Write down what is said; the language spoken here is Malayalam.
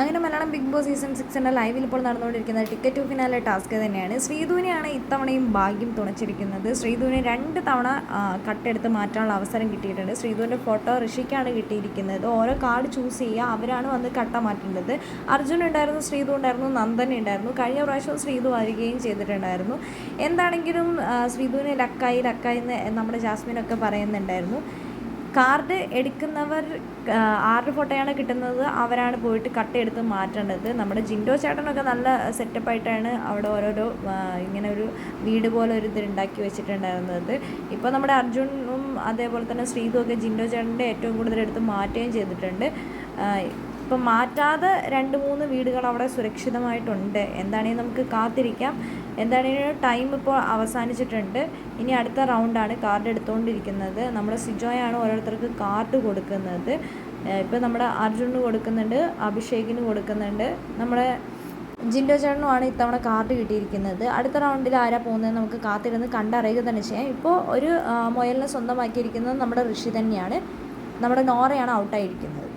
അങ്ങനെ മലയാളം ബിഗ് ബോസ് സീസൺ സിക്സിന്റെ ലൈവിൽ ഇപ്പോൾ നടന്നുകൊണ്ടിരിക്കുന്ന ടിക്കറ്റ് ടു ഫിനാലെ ടാസ്ക് തന്നെയാണ്. ശ്രീധുവിനെയാണ് ഇത്തവണയും ഭാഗ്യം തുണച്ചിരിക്കുന്നത്. ശ്രീധുവിനെ രണ്ട് തവണ കട്ടെടുത്ത് മാറ്റാനുള്ള അവസരം കിട്ടിയിട്ടുണ്ട്. ശ്രീധുവിന്റെ ഫോട്ടോ ഋഷിക്കാണ് കിട്ടിയിരിക്കുന്നത്. ഓരോ കാർഡ് ചൂസ് ചെയ്യുക അവരാണ് വന്ന് കട്ട മാറ്റേണ്ടത്. അർജുൻ ഉണ്ടായിരുന്നു ശ്രീധു ഉണ്ടായിരുന്നു നന്ദൻ ഉണ്ടായിരുന്നു. കഴിഞ്ഞ പ്രാവശ്യം ശ്രീധു വരികയും ചെയ്തിട്ടുണ്ടായിരുന്നു. എന്താണെങ്കിലും ശ്രീധുവിനെ ലക്കായി ലക്കായി എന്ന് നമ്മുടെ ജാസ്മിനൊക്കെ പറയുന്നുണ്ടായിരുന്നു. കാർഡ് എടുക്കുന്നവർ ആരുടെ ഫോട്ടോയാണ് കിട്ടുന്നത് അവരാണ് പോയിട്ട് കട്ട് എടുത്ത് മാറ്റേണ്ടത്. നമ്മുടെ ജിൻഡോ ചേട്ടനൊക്കെ നല്ല സെറ്റപ്പായിട്ടാണ് അവിടെ ഓരോരോ ഇങ്ങനെ ഒരു വീട് പോലെ ഒരു ഇത് വെച്ചിട്ടുണ്ടായിരുന്നത്. ഇപ്പോൾ നമ്മുടെ അർജുനും അതേപോലെ തന്നെ ശ്രീതുമൊക്കെ ജിൻഡോ ചേട്ടന്റെ ഏറ്റവും കൂടുതൽ എടുത്ത് മാറ്റുകയും ചെയ്തിട്ടുണ്ട്. ഇപ്പം മാറ്റാതെ രണ്ട് മൂന്ന് വീടുകൾ അവിടെ സുരക്ഷിതമായിട്ടുണ്ട്. എന്താണെങ്കിലും നമുക്ക് കാത്തിരിക്കാം. എന്താണെങ്കിലും ടൈം ഇപ്പോൾ അവസാനിച്ചിട്ടുണ്ട്. ഇനി അടുത്ത റൗണ്ടാണ് കാർഡ് എടുത്തുകൊണ്ടിരിക്കുന്നത് നമ്മുടെ സിജോയാണ് ഓരോരുത്തർക്ക് കാർഡ് കൊടുക്കുന്നത്. ഇപ്പോൾ നമ്മുടെ അർജുന് കൊടുക്കുന്നുണ്ട് അഭിഷേകിന് കൊടുക്കുന്നുണ്ട്. നമ്മുടെ ജിൻഡോ ചേട്ടനുമാണ് ഇത്തവണ കാർഡ് കിട്ടിയിരിക്കുന്നത്. അടുത്ത റൗണ്ടിൽ ആരാ പോകുന്നത് നമുക്ക് കാത്തിരുന്ന് കണ്ടറിയുക തന്നെ ചെയ്യാം. ഇപ്പോൾ ഒരു മുയലിനെ സ്വന്തമാക്കിയിരിക്കുന്നത് നമ്മുടെ ഋഷി തന്നെയാണ്. നമ്മുടെ നോറയാണ് ഔട്ടായിരിക്കുന്നത്